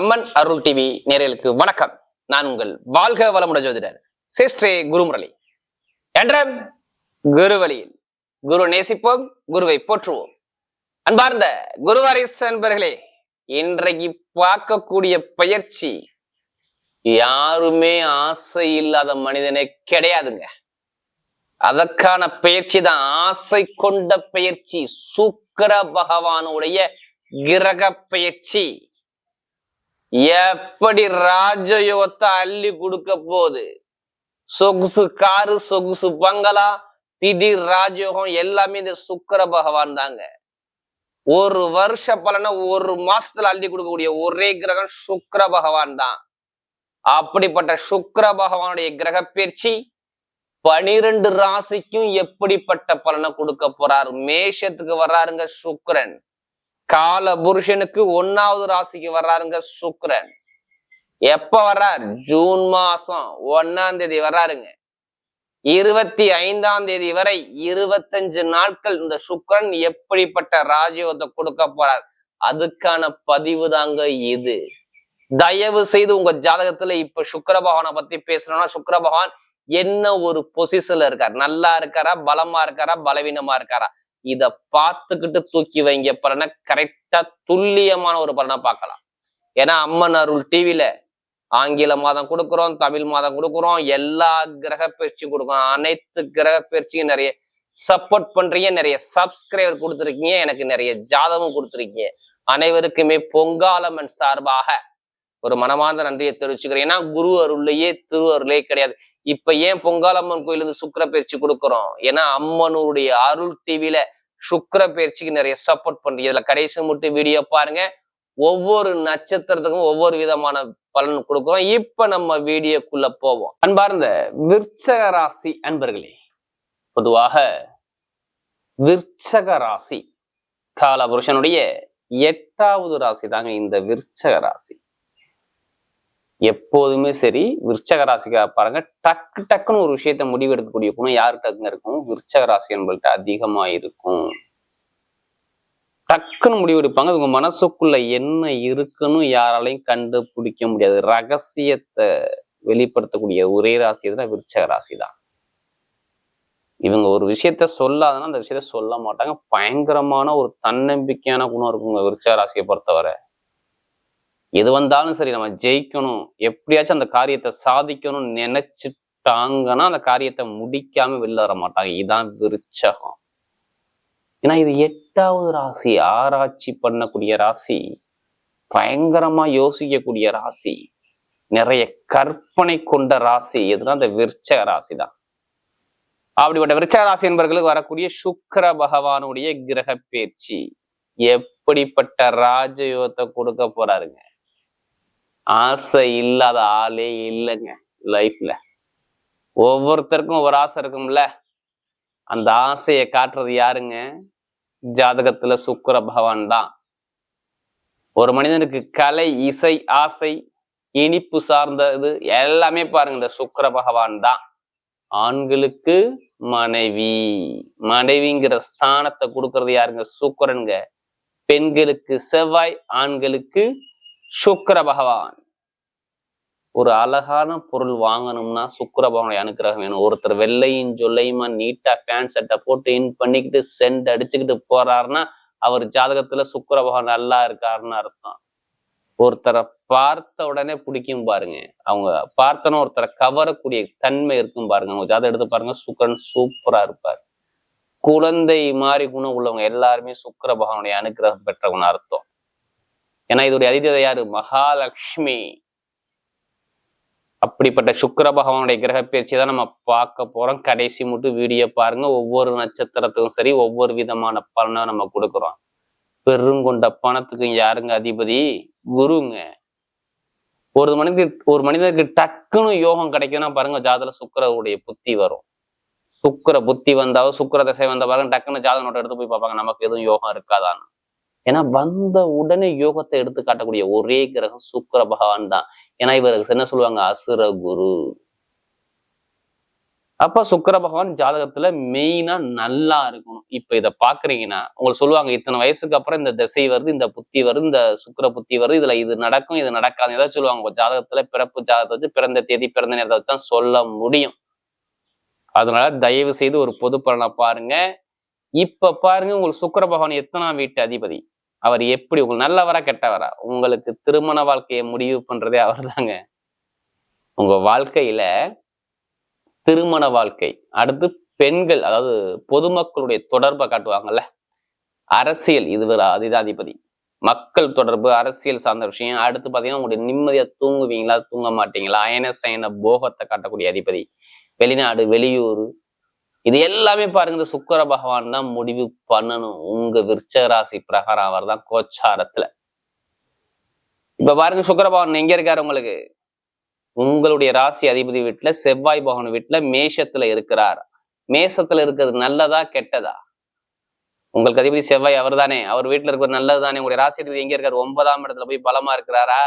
அம்மன் அருள் TV நேரலுக்கு வணக்கம். நான் உங்கள் வாழ்க வளமுட ஜோதிடர் சிஸ்ரே குருமுரளி. என்ற குரு வழியில் குரு நேசிப்போம் குருவை போற்றுவோம். அன்பார்ந்த குருவாரிஸ் அன்பர்களே இன்றைக்கு பார்க்கக்கூடிய பயிற்சி யாருமே ஆசை இல்லாத மனிதனே கிடையாதுங்க. அதற்கான பயிற்சி தான் ஆசை கொண்ட பயிற்சி சுக்கர பகவானுடைய கிரக பயிற்சி. எப்படி ராஜயோகத்தை அள்ளி கொடுக்க போகுது? சொகுசு காரு சொகுசு பங்களா திடீர் ராஜயோகம் எல்லாமே இந்த சுக்கர பகவான் தாங்க. ஒரு வருஷ பலனை ஒரு மாசத்துல அள்ளி கொடுக்கக்கூடிய ஒரே கிரகம் சுக்கர பகவான் தான். அப்படிப்பட்ட சுக்கர பகவானுடைய கிரக பயிற்சி பனிரெண்டு ராசிக்கும் எப்படிப்பட்ட பலனை கொடுக்க போறார்? மேஷத்துக்கு வர்றாருங்க சுக்கரன். கால புருஷனுக்கு ஒன்னாவது ராசிக்கு வர்றாருங்க சுக்ரன் எப்ப வர்றார்? ஜூன் மாசம் ஒன்னாம் தேதி வர்றாருங்க. இருபத்தி ஐந்தாம் தேதி வரை இருபத்தஞ்சு நாட்கள் இந்த சுக்ரன் எப்படிப்பட்ட ராஜயோகத்தை கொடுக்க போறார்? அதுக்கான பதிவு தாங்க இது. தயவு செய்து உங்க ஜாதகத்துல இப்ப சுக்கர பகவானை பத்தி பேசணும்னா சுக்கர பகவான் என்ன ஒரு பொசிஷன்ல இருக்கார்? நல்லா இருக்காரா? பலமா இருக்காரா? பலவீனமா இருக்காரா? இத பார்த்துக்கிட்டு தூக்கி வைங்க. பலனை கரெக்டா துல்லியமான ஒரு பலனை பார்க்கலாம். ஏன்னா அம்மன் அருள் டிவில ஆங்கில மாதம் கொடுக்குறோம் தமிழ் மாதம் கொடுக்குறோம் எல்லா கிரக பயிற்சியும் கொடுக்குறோம் அனைத்து கிரக பயிற்சியும் நிறைய சப்போர்ட் பண்றீங்க நிறைய சப்ஸ்கிரைபர் கொடுத்துருக்கீங்க எனக்கு நிறைய ஜாதகம் கொடுத்துருக்கீங்க. அனைவருக்குமே பொங்காலம்மன் சார்பாக ஒரு மனமார்ந்த நன்றியை தெரிவிச்சுக்கிறேன். ஏன்னா குரு அருள்லையே திரு அருளே கிடையாது. இப்ப ஏன் பொங்காலம்மன் கோயில் இருந்து சுக்கர பயிற்சி கொடுக்குறோம்? ஏன்னா அம்மனுடைய அருள் டிவியில சுக்கர பயிற்சிக்கு நிறைய சப்போர்ட் பண்றீங்க. இதுல கடைசி மட்டும் வீடியோ பாருங்க. ஒவ்வொரு நட்சத்திரத்துக்கும் ஒவ்வொரு விதமான பலன் கொடுக்குறோம். இப்ப நம்ம வீடியோக்குள்ள போவோம். அன்பார்ந்த விற்சக ராசி அன்பர்களே பொதுவாக விற்சக ராசி கால புருஷனுடைய எட்டாவது ராசி தாங்க இந்த விற்சக ராசி. எப்போதுமே சரி விருச்சக ராசிக்காக பாருங்க. டக்கு டக்குன்னு ஒரு விஷயத்த முடிவெடுக்கக்கூடிய குணம் யாருக்கிட்ட இருக்கும்? விருச்சக ராசி என்பள்கிட்ட அதிகமா இருக்கும். டக்குன்னு முடிவெடுப்பாங்க. இவங்க மனசுக்குள்ள என்ன இருக்குன்னு யாராலையும் கண்டுபிடிக்க முடியாது. ரகசியத்தை வெளிப்படுத்தக்கூடிய ஒரே ராசி தான் விருச்சக ராசி தான். இவங்க ஒரு விஷயத்த சொல்லாதனா அந்த விஷயத்த சொல்ல மாட்டாங்க. பயங்கரமான ஒரு தன்னம்பிக்கையான குணம் இருக்குங்க விருச்சக ராசியை பொறுத்தவரை. எது வந்தாலும் சரி நம்ம ஜெயிக்கணும். எப்படியாச்சும் அந்த காரியத்தை சாதிக்கணும்னு நினைச்சிட்டாங்கன்னா அந்த காரியத்தை முடிக்காம வெளில வர மாட்டாங்க. இதான் விருச்சகம். ஏன்னா இது எட்டாவது ராசி. ஆராய்ச்சி பண்ணக்கூடிய ராசி. பயங்கரமா யோசிக்கக்கூடிய ராசி. நிறைய கற்பனை கொண்ட ராசி. எதுனா அந்த விருச்சக ராசி தான் அப்படிப்பட்ட விருச்சக ராசி என்பவர்களுக்கு வரக்கூடிய சுக்கர பகவானுடைய கிரக பேச்சு. எப்படிப்பட்ட ராஜயோகத்தை கொடுக்க போறாருங்க? ஆசை இல்லாத ஆளே இல்லைங்க லைஃப்ல. ஒவ்வொருத்தருக்கும் ஒரு ஆசை இருக்கும்ல. அந்த ஆசையை காட்டுறது யாருங்க? ஜாதகத்துல சுக்கர பகவான் தான். ஒரு மனிதனுக்கு கலை இசை ஆசை இனிப்பு சார்ந்தது எல்லாமே பாருங்க இந்த சுக்கர பகவான் தான். ஆண்களுக்கு மனைவி. மனைவிங்கிற ஸ்தானத்தை கொடுக்கறது யாருங்க? சுக்கரனுங்க. பெண்களுக்கு செவ்வாய் ஆண்களுக்கு சுக்கர பகவான். ஒரு அழகான பொருள் வாங்கணும்னா சுக்கரபவனுடைய அனுக்கிரகம் வேணும். ஒருத்தர் வெள்ளையும் ஜொல்லையுமா நீட்டா ஃபேன் செட்டை போட்டு இன் பண்ணிக்கிட்டு சென்ட் அடிச்சுக்கிட்டு போறாருன்னா அவர் ஜாதகத்துல சுக்கரபவன் நல்லா இருக்காருன்னு அர்த்தம். ஒருத்தரை பார்த்த உடனே பிடிக்கும் பாருங்க. அவங்க பார்த்தனும் ஒருத்தரை கவரக்கூடிய தன்மை இருக்கும் பாருங்க. அவங்க ஜாதகம் எடுத்து பாருங்க சுக்கரன் சூப்பரா இருப்பார். குழந்தை மாதிரி குணம் உள்ளவங்க எல்லாருமே சுக்கர பகவானுடைய அனுக்கிரகம் பெற்றவங்க அர்த்தம். ஏன்னா இதோடைய அதிதேவதை யாரு? மகாலட்சுமி. அப்படிப்பட்ட சுக்கர பகவானுடைய கிரக பயிற்சி தான் நம்ம பார்க்க போறோம். கடைசி மட்டும் வீடியோ பாருங்க. ஒவ்வொரு நட்சத்திரத்துக்கும் சரி ஒவ்வொரு விதமான பலனை நம்ம கொடுக்குறோம். பெருங்கொண்ட பணத்துக்கும் யாருங்க அதிபதி? குருங்க. ஒரு மனிதர் ஒரு மனிதருக்கு டக்குன்னு யோகம் கிடைக்குதுன்னா பாருங்க ஜாதல சுக்கரவுடைய புத்தி வரும். சுக்கர புத்தி வந்தாவோ சுக்கர திசை வந்த பாருங்க டக்குன்னு ஜாதக நோட்டை எடுத்து போய் பார்ப்பாங்க நமக்கு எதுவும் யோகம் இருக்காதான்னு. ஏன்னா வந்த உடனே யோகத்தை எடுத்து காட்டக்கூடிய ஒரே கிரகம் சுக்கர பகவான் தான். ஏன்னா இவருக்கு என்ன சொல்லுவாங்க? அசுர குரு. அப்ப சுக்கர பகவான் ஜாதகத்துல மெயினா நல்லா இருக்கணும். இப்ப இதை பாக்குறீங்கன்னா உங்களுக்கு சொல்லுவாங்க இத்தனை வயசுக்கு அப்புறம் இந்த திசை வருது இந்த புத்தி வருது இந்த சுக்கர புத்தி வருது இதுல இது நடக்கும் இது நடக்காது ஏதாவது சொல்லுவாங்க. ஜாதகத்துல பிறப்பு ஜாதகத்தை வச்சு பிறந்த தேதி பிறந்த நேரத்தை தான் சொல்ல முடியும். அதனால தயவு செய்து ஒரு பொது பலனை பாருங்க. இப்ப பாருங்க உங்களுக்கு சுக்கர பகவான் எத்தனாம் வீட்டு அதிபதி? அவர் எப்படி உங்களுக்கு நல்லவரா கெட்டவரா? உங்களுக்கு திருமண வாழ்க்கையை முடிவு பண்றதே அவர்தாங்க. உங்க வாழ்க்கையில திருமண வாழ்க்கை அடுத்து பெண்கள் அதாவது பொதுமக்களுடைய தொடர்பை காட்டுவாங்கல்ல? அரசியல் இது அதிதாதிபதி மக்கள் தொடர்பு அரசியல் சார்ந்த விஷயம். அடுத்து பாத்தீங்கன்னா உங்களுடைய நிம்மதியா தூங்குவீங்களா? தூங்க மாட்டீங்களா? அயன சயன போகத்தை காட்டக்கூடிய அதிபதி. வெளிநாடு வெளியூர் இது எல்லாமே பாருங்க இந்த சுக்கர பகவான் தான் முடிவு பண்ணணும். உங்க விருச்சராசி பிரகாரம் அவர் தான் கோச்சாரத்துல. இப்ப பாருங்க சுக்கர பகவான் எங்க இருக்காரு உங்களுக்கு? உங்களுடைய ராசி அதிபதி வீட்டுல செவ்வாய் பகவான் வீட்டுல மேஷத்துல இருக்கிறார். மேஷத்துல இருக்கிறது நல்லதா கெட்டதா? உங்களுக்கு அதிபதி செவ்வாய் அவர் தானே அவர் வீட்டுல இருக்கிறது நல்லது தானே உங்களுடைய ராசி அதிபதி எங்க இருக்காரு? ஒன்பதாம் இடத்துல போய் பலமா இருக்கிறாரா?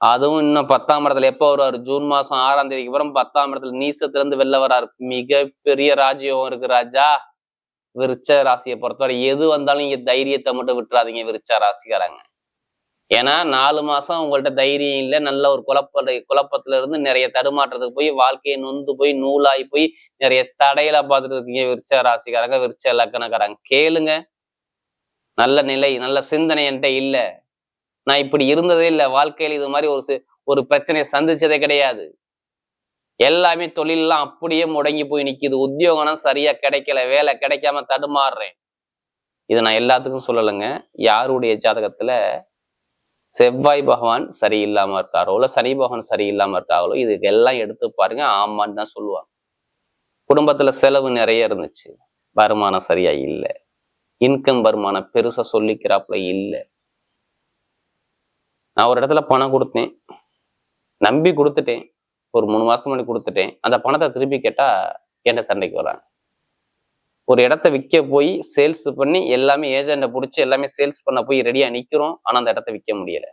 அதுவும் இன்னும் பத்தாம் இடத்துல எப்போ வருவார்? ஜூன் மாசம் ஆறாம் தேதிக்கு அப்புறம் பத்தாம் இடத்துல நீசத்துல இருந்து வெளில மிக மிகப்பெரிய ராஜ்யம் இருக்கு ராஜா. விருச்ச ராசியை பொறுத்தவரை எது வந்தாலும் இங்க தைரியத்தை மட்டும் விட்டுறாதீங்க விருச்ச ராசிக்காரங்க. ஏன்னா நாலு மாசம் உங்கள்ட்ட தைரியம் இல்லை நல்ல ஒரு குழப்ப குழப்பத்துல இருந்து நிறைய தடுமாற்றத்துக்கு போய் வாழ்க்கையை நொந்து போய் நூலாகி போய் நிறைய தடையில பார்த்துட்டு இருக்கீங்க விருச்ச ராசிக்காரங்க விருச்ச லக்கணக்காரங்க. கேளுங்க. நல்ல நிலை நல்ல சிந்தனை என்கிட்ட இல்லை. நான் இப்படி இருந்ததே இல்லை. வாழ்க்கையில இது மாதிரி ஒரு ஒரு பிரச்சனையை சந்திச்சதே கிடையாது. எல்லாமே தொழிலெல்லாம் அப்படியே முடங்கி போய் நிக்குது. உத்தியோகம்னா சரியா கிடைக்கல. வேலை கிடைக்காம தடுமாறுறேன். இதை நான் எல்லாத்துக்கும் சொல்லலைங்க. யாருடைய ஜாதகத்துல செவ்வாய் பகவான் சரியில்லாம இருக்காரோ இல்லை சனி பகவான் சரியில்லாம இருக்காங்களோ இதுக்கு எல்லாம் எடுத்து பாருங்க. ஆமான்னு தான் சொல்லுவாங்க. குடும்பத்துல செலவு நிறைய இருந்துச்சு. வருமானம் சரியா இல்லை. இன்கம் வருமானம் பெருசா சொல்லிக்கிறாப்புல இல்லை. நான் ஒரு இடத்துல பணம் கொடுத்தேன். நம்பி கொடுத்துட்டேன். ஒரு மூணு மாசம் முன்னாடி கொடுத்துட்டேன். அந்த பணத்தை திருப்பி கேட்டா என்ன சண்டைக்கு வராங்க. ஒரு இடத்த விற்க போய் சேல்ஸ் பண்ணி எல்லாமே ஏஜெண்ட்டை பிடிச்சி எல்லாமே சேல்ஸ் பண்ண போய் ரெடியா நிக்கிறோம். ஆனால் அந்த இடத்த விற்க முடியல.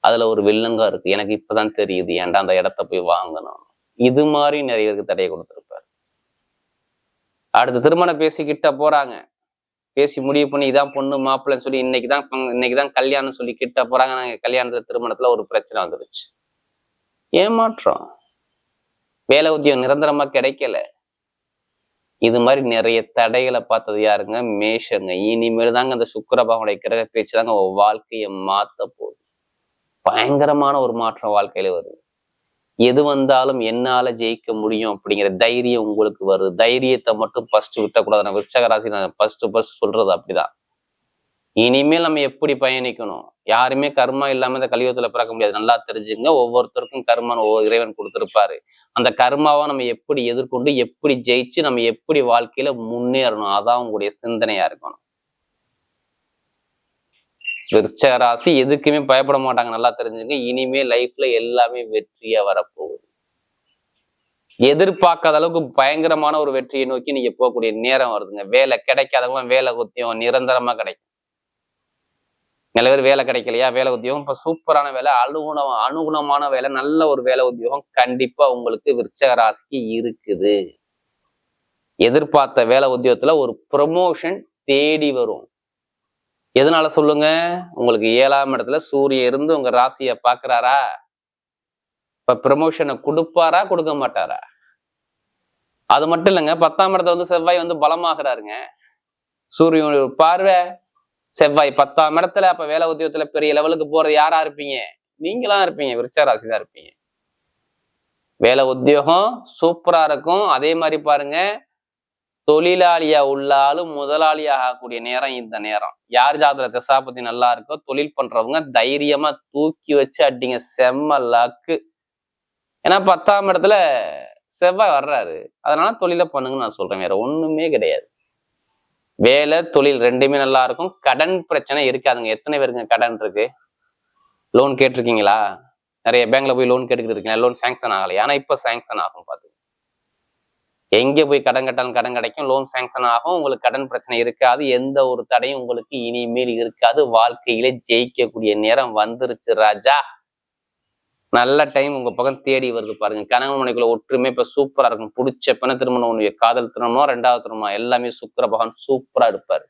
அதுல ஒரு வில்லங்கா இருக்கு. எனக்கு இப்பதான் தெரியுது. ஏன்டா அந்த இடத்த போய் வாங்கணும்? இது மாதிரி நிறைய பேருக்கு தடையை கொடுத்துருப்பாரு. அடுத்து திருமணம் பேசிக்கிட்ட போறாங்க. பேசி முடிவு பண்ணி இதான் பொண்ணு மாப்பிள்ளைன்னு சொல்லி இன்னைக்கு தான் இன்னைக்கு தான் கல்யாணம் சொல்லி கிட்ட போறாங்க. நாங்க கல்யாணத்துல திருமணத்துல ஒரு பிரச்சனை வந்துருச்சு. ஏமாற்றம். வேலை உத்தியோகம் நிரந்தரமா கிடைக்கல. இது மாதிரி நிறைய தடைகளை பார்த்தது யாருங்க? மேஷங்க. இனிமேல் தாங்க அந்த சுக்கரபாவனுடைய கிரக பேச்சு தாங்க வாழ்க்கையை மாத்த போகுது. பயங்கரமான ஒரு மாற்றம் வாழ்க்கையில வருது. எது வந்தாலும் என்னால ஜெயிக்க முடியும் அப்படிங்கிற தைரியம் உங்களுக்கு வருது. தைரியத்தை மட்டும் ஃபர்ஸ்ட் விட்டக்கூடாது நான் விருச்சக ராசி நான் ஃபர்ஸ்ட் ஃபர்ஸ்ட் சொல்றது அப்படிதான். இனிமேல் நம்ம எப்படி பயணிக்கணும்? யாருமே கர்மா இல்லாம இந்த கலியுகத்துல பிறக்க முடியாது. நல்லா தெரிஞ்சுங்க. ஒவ்வொருத்தருக்கும் கர்மன் ஒவ்வொரு இறைவன் கொடுத்துருப்பாரு. அந்த கர்மாவை நம்ம எப்படி எதிர்கொண்டு எப்படி ஜெயிச்சு நம்ம எப்படி வாழ்க்கையில முன்னேறணும்? அதான் உங்களுடைய சிந்தனையா இருக்கணும். விருச்சக ராசி எதுக்குமே பயப்பட மாட்டாங்க நல்லா தெரிஞ்சுங்க. இனிமே லைஃப்ல எல்லாமே வெற்றியா வரப்போகுது. எதிர்பார்க்காத அளவுக்கு பயங்கரமான ஒரு வெற்றியை நோக்கி நீங்க போகக்கூடிய நேரம் வருதுங்க. வேலை கிடைக்காதவங்க வேலை குத்தியம் நிரந்தரமா கிடைக்கும். நிறைய பேர் வேலை கிடைக்கலையா? வேலை உத்தியோகம் இப்ப சூப்பரான வேலை அனுகுணம் அனுகுணமான வேலை நல்ல ஒரு வேலை உத்தியோகம் கண்டிப்பா உங்களுக்கு விருச்சக ராசிக்கு இருக்குது. எதிர்பார்த்த வேலை உத்தியோகத்துல ஒரு ப்ரொமோஷன் தேடி வரும். எதனால சொல்லுங்க? உங்களுக்கு ஏழாம் இடத்துல சூரியன் இருந்து உங்க ராசியை பாக்குறாரா இப்ப ப்ரமோஷனை கொடுப்பாரா கொடுக்க மாட்டாரா? அது மட்டும் இல்லைங்க பத்தாம் இடத்துல வந்து செவ்வாய் வந்து பலமாகிறாருங்க. சூரியன் பார்வை. செவ்வாய் பத்தாம் இடத்துல அப்ப வேலை உத்தியோகத்துல பெரிய லெவலுக்கு போறது யாரா இருப்பீங்க? நீங்களா இருப்பீங்க விருச்ச ராசி தான் இருப்பீங்க. வேலை உத்தியோகம் சூப்பரா இருக்கும். அதே மாதிரி பாருங்க தொழிலாளியா உள்ளாலும் முதலாளியா ஆகக்கூடிய நேரம் இந்த நேரம். யார் திசா பத்தி நல்லா இருக்கோ தொழில் பண்றவங்க தைரியமா தூக்கி வச்சு அடிங்க. செம்ம லக்கு ஏன்னா பத்தாம் இடத்துல செவ்வாய் வர்றாரு. அதனால தொழிலை பண்ணுங்கன்னு நான் சொல்றேன். வேற ஒண்ணுமே கிடையாது. வேலை தொழில் ரெண்டுமே நல்லா இருக்கும். கடன் பிரச்சனை இருக்காதுங்க. எத்தனை பேருங்க கடன் இருக்கு? லோன் கேட்டிருக்கீங்களா? நிறைய பேங்க்ல போய் லோன் கேட்டுக்கிட்டு இருக்கீங்க. லோன் சாங்ஷன் ஆகலை ஆனா இப்ப சாங்ஷன் ஆகும் பார்த்து எங்க போய் கடன் கட்டாலும் கடன் கிடைக்கும் லோன் சேங்ஷன் ஆகும் உங்களுக்கு கடன் பிரச்சனை இருக்காது எந்த ஒரு தடையும் உங்களுக்கு இனிமேல் இருக்காது வாழ்க்கையில ஜெயிக்கக்கூடிய நேரம் வந்துருச்சு ராஜா. நல்ல டைம் உங்க பக்கம் தேடி வருது பாருங்க. கணவன் மனைக்குள்ள ஒற்றுமை இப்ப சூப்பரா இருக்கும். பிடிச்ச பெண்ண திருமணம் ஒண்ணு காதல் திருமணம் ரெண்டாவது திருமணம் எல்லாமே சுக்கர பகவான் சூப்பரா எடுப்பாரு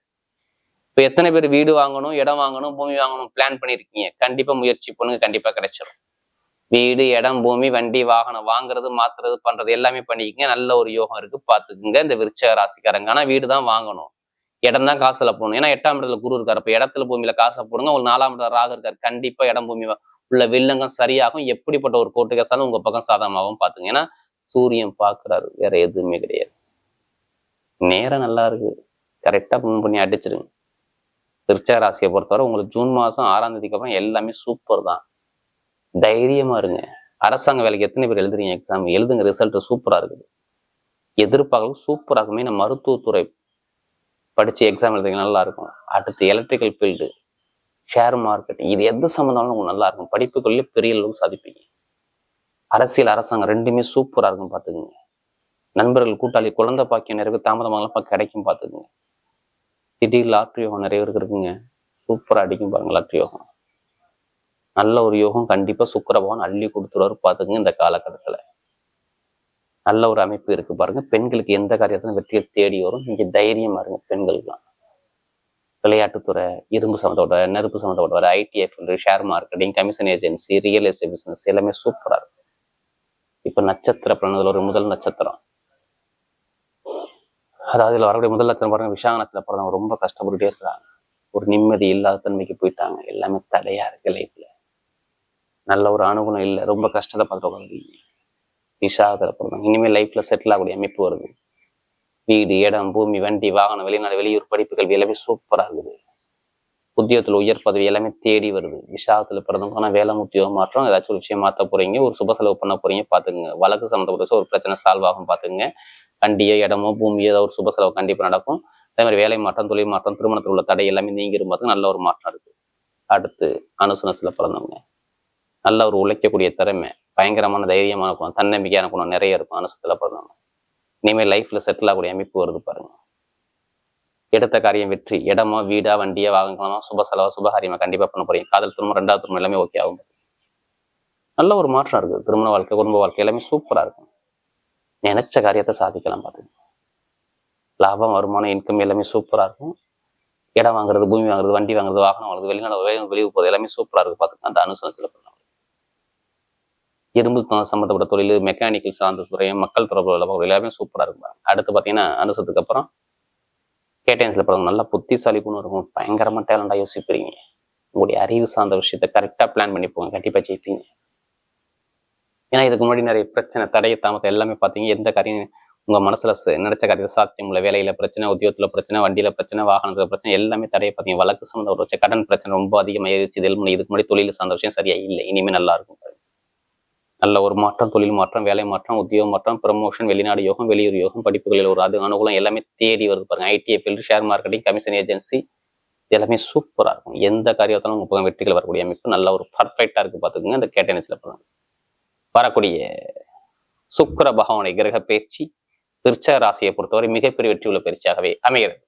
இப்ப எத்தனை பேர் வீடு வாங்கணும் இடம் வாங்கணும் பூமி வாங்கணும் பிளான் பண்ணிருக்கீங்க. கண்டிப்பா முயற்சி பண்ணுங்க கண்டிப்பா கிடைச்சிடும் வீடு இடம் பூமி வண்டி வாகனம் வாங்குறது மாத்துறது பண்றது எல்லாமே பண்ணிக்கங்க. நல்ல ஒரு யோகம் இருக்கு. பாத்துக்குங்க. இந்த விருச்சக ராசிக்காரங்க. ஆனா வீடு தான் வாங்கணும். இடம் தான் காசுல போகணும் ஏன்னா எட்டாம் இடத்துல குரு இருக்காரு. அப்ப இடத்துல பூமியில காசை போடுங்க. உங்களுக்கு நாலாம் இடத்துல ராக இருக்காரு. கண்டிப்பா இடம் பூமி உள்ள வில்லங்கம் சரியாகும். எப்படிப்பட்ட ஒரு கோர்ட்டு கேசாலும் உங்க பக்கம் சாதகமாகவும் பாத்துங்க ஏன்னா சூரியன் பாக்குறாரு. வேற எதுவுமே கிடையாது. நேரம் நல்லா இருக்கு. கரெக்டா முன் பண்ணி அடிச்சிருங்க. விருச்சக ராசியை பொறுத்தவரை உங்களுக்கு ஜூன் மாசம் ஆறாம் தேதிக்கு அப்புறம் எல்லாமே சூப்பர் தான். தைரியமா இருங்க. அரசாங்க வேலைக்கு எத்தனை பேர் எழுதுறீங்க எக்ஸாம் எழுதுங்க ரிசல்ட் சூப்பராக இருக்குது. எதிர்பார்க்கலாம் சூப்பராகுமே இருக்குமே மருத்துவத்துறை படித்து எக்ஸாம் எழுதுங்க நல்லா இருக்கும் அடுத்து எலக்ட்ரிக்கல் ஃபீல்டு ஷேர் மார்க்கெட் இது எது சம்மந்தாலும் உங்களுக்கு நல்லா இருக்கும் படிப்புகள்லேயே பெரிய அளவுக்கு சாதிப்பீங்க. அரசியல் அரசாங்கம் ரெண்டுமே சூப்பராக இருக்கும் பார்த்துக்குங்க. நண்பர்கள் கூட்டாளி குழந்தை பாக்கியம் நிறைய தாமதமாகலாம் கிடைக்கும் பார்த்துக்குங்க. திடீர் லாட்ரி யோகம் நிறைய பேருக்கு இருக்குங்க. சூப்பராக அடிக்கும் பாருங்க லாட்ரி யோகம் நல்ல ஒரு யோகம் கண்டிப்பா சுக்கிர பகவான் அள்ளி கொடுத்துருவாரு பாத்துங்க இந்த காலகட்டத்துல. நல்ல ஒரு அமைப்பு இருக்கு பாருங்க. பெண்களுக்கு எந்த காரியத்திலும் வெற்றியை தேடி வரும்? நீங்க தைரியமா இருங்க பெண்களுக்குலாம் விளையாட்டுத்துறை இரும்பு சம்மந்தப்பட்ட நெருப்பு சம்மந்தப்பட்ட IDF share marketing commission agency real estate business எல்லாமே சூப்பரா இருக்கு. இப்ப நட்சத்திர பிறந்ததுல ஒரு முதல் நட்சத்திரம். அதாவது இதில் வரக்கூடிய முதல் நட்சத்திரம் பாருங்க விஷாக நட்சத்திரம். பிறந்தவங்க ரொம்ப கஷ்டப்பட்டுட்டே இருக்காங்க. ஒரு நிம்மதி இல்லாத தன்மைக்கு போயிட்டாங்க. எல்லாமே தடையா இருக்கு லைஃப்ல நல்ல ஒரு அனுகூலம் இல்லை. ரொம்ப கஷ்டத்தை பார்த்துட்டு உட்காந்துருக்கீங்க விஷாகத்தில் பிறந்தவங்க. இனிமேல் லைஃப்ல செட்டில் ஆகக்கூடிய அமைப்பு வருது. வீடு இடம் பூமி வண்டி வாகனம் வெளிநாடு வெளியூர் படிப்பு கல்வி எல்லாமே சூப்பராக இருக்குது. உத்தியோகத்தில் உயர் பதவி எல்லாமே தேடி வருது. விசாகத்தில் பிறந்தவங்க ஆனால் வேலை உத்தியோகம் மாற்றம் ஏதாச்சும் ஒரு விஷயம் மாற்ற போறீங்க ஒரு சுப செலவு பண்ண போறீங்க பாத்துங்க வழக்கு சம்மந்தப்பட்ட ஒரு பிரச்சனை சால்வ் ஆகும் பாத்துங்க வண்டியோ இடமோ பூமியோ ஏதாவது ஒரு சுப செலவு கண்டிப்பாக நடக்கும். அதே மாதிரி வேலை மாற்றம் தொழில் மாற்றம் திருமணத்தில் உள்ள தடை எல்லாமே நீங்கிரும் பார்த்து நல்ல ஒரு மாற்றம் இருக்கு. அடுத்து அனுசனத்தில் பிறந்தவங்க. நல்ல ஒரு உழைக்கக்கூடிய திறமை பயங்கரமான தைரியமான குணம் தன்னம்பிக்கையான குணம் நிறைய இருக்கும். அனுசத்துல பிறந்தவங்க இனிமேல் லைஃப்ல செட்டில் ஆகக்கூடிய அமைப்பு வருது பாருங்க. எடுத்த காரியம் வெற்றி. இடமோ வீடா வண்டியா வாகனமோ சுப செலவா சுபகாரியமா கண்டிப்பா பண்ண போறீங்க. காதல் திருமணம் ரெண்டாவது திருமணம் எல்லாமே ஓகே ஆகும். நல்ல ஒரு மாற்றம் இருக்கு திருமண வாழ்க்கை குடும்ப வாழ்க்கை எல்லாமே சூப்பரா இருக்கும். நினைச்ச காரியத்தை சாதிக்கலாம் பாத்துங்க. லாபம் வருமானம் இன்கம் எல்லாமே சூப்பரா இருக்கும். இடம் வாங்குறது பூமி வாங்குறது வண்டி வாங்குறது வாகனம் வாங்குறது வெளிநாடு வெளி- வெளியூர் போகிறது எல்லாமே சூப்பரா இருக்கு பாத்துங்க அந்த அனுசனத்துல பண்ணலாம் இரும்பு சம்மந்தப்பட்ட தொழில் மெக்கானிக்கல் சார்ந்த துறையும் மக்கள் தொடர்பு எல்லாமே சூப்பரா இருக்கும். அடுத்து பாத்தீங்கன்னா அனுசத்துக்கு அப்புறம் கேட்டன்ஸ்ல பிறகு நல்லா புத்திசாலி குணம் இருக்கும் பயங்கரமா டேலண்டா யோசிப்பீங்க. உங்களுடைய அறிவு சார்ந்த விஷயத்த கரெக்டா பிளான் பண்ணி போங்க. கண்டிப்பா ஜெயிப்பீங்க. ஏன்னா இதுக்கு முன்னாடி நிறைய பிரச்சனை தடைய தாமதம் எல்லாமே பார்த்தீங்க எந்த காரியம் உங்க மனசுல நினைச்ச காரியத்தை சாத்தியம் இல்லை. வேலையில பிரச்சனை உத்தியோகத்துல பிரச்சனை வண்டியில பிரச்சனை வாகனத்துல பிரச்சனை எல்லாமே தடைய பார்த்தீங்க வழக்கு சம்மந்த ஒரு கடன் பிரச்சனை ரொம்ப அதிகமாயிருச்சு. இது முன்னாடி இதுக்கு முன்னாடி தொழில் சார்ந்த விஷயம் சரியா இல்லை. இனிமே நல்லா இருக்கும். நல்ல ஒரு மாற்றம் தொழில் மாற்றம் வேலை மாற்றம் உத்தியோக மாற்றம் ப்ரமோஷன் வெளிநாடு யோகம் வெளியூர் யோகம் படிப்புகளில் ஒரு அது அனுகூலம் எல்லாமே தேடி வருது பாருங்க. ITI field share marketing commission agency எல்லாமே சூப்பரா இருக்கும். எந்த காரியத்தாலும் உங்கள் பக்கம் வெற்றிகள் வரக்கூடிய அமைப்பு. நல்ல ஒரு பர்ஃபெக்டா இருக்கு பாத்துக்கோங்க இந்த கேட்டனிஸ்ல பண்ணுங்க வரக்கூடிய சுக்கர பகவானை கிரக பயிற்சி விருச்சக ராசியை பொறுத்தவரை மிகப்பெரிய வெற்றி உள்ள பயிற்சியாகவே அமைகிறது.